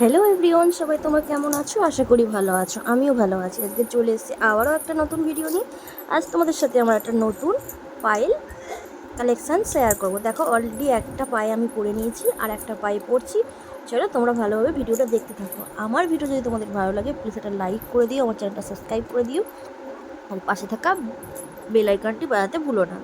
Hello everyone সবাই তোমরা কেমন আছো? আশা করি ভালো আছো। আমিও ভালো আছি। আজকে চলে এসেছি আবারও একটা নতুন ভিডিও নিয়ে। আজ তোমাদের সাথে আমার একটা নতুন পাইল কালেকশান শেয়ার করব। দেখো অলরেডি একটা পায়ে আমি পরে নিয়েছি আর একটা পায়ে পরছি। চলো, তোমরা ভালোভাবে ভিডিওটা দেখতে থাকো। আমার ভিডিও যদি তোমাদের ভালো লাগে প্লিজ একটা লাইক করে দিও, আমার চ্যানেলটা সাবস্ক্রাইব করে দিও। আর পাশে থাকা বেল বাজাতে ভুলো না।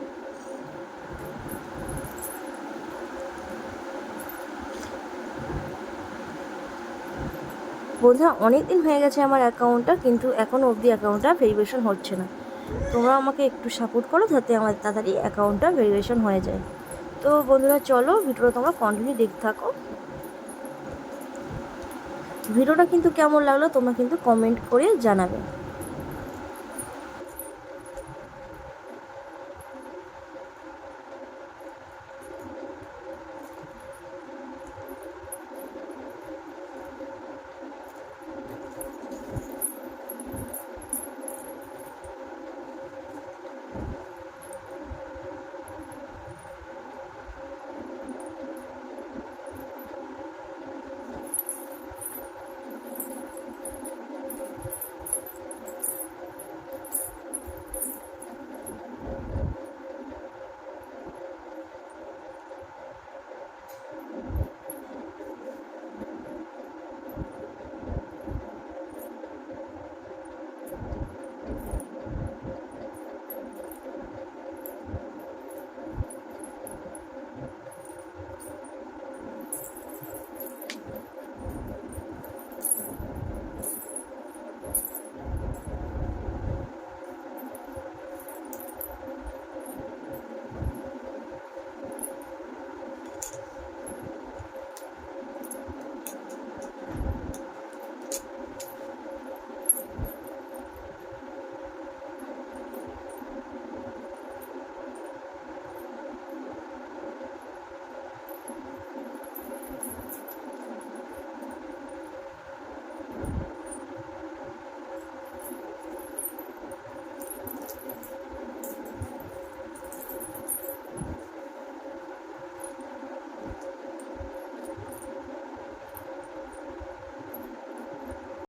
বন্ধুরা অনেক দিন হয়ে গেছে আমার অ্যাকাউন্টটা, কিন্তু এখনও অবধি অ্যাকাউন্টটা ভেরিফিকেশন হচ্ছে না। তোমরা আমাকে একটু সাপোর্ট করো যাতে আমার তাড়াতাড়ি অ্যাকাউন্টটা ভেরিফিকেশন হয়ে যায়। তো বন্ধুরা, চলো ভিডিওটা তোমরা কন্টিনিউ দেখতে থাকো। ভিডিওটা কিন্তু কেমন লাগল তোমরা কিন্তু কমেন্ট করে জানাবে।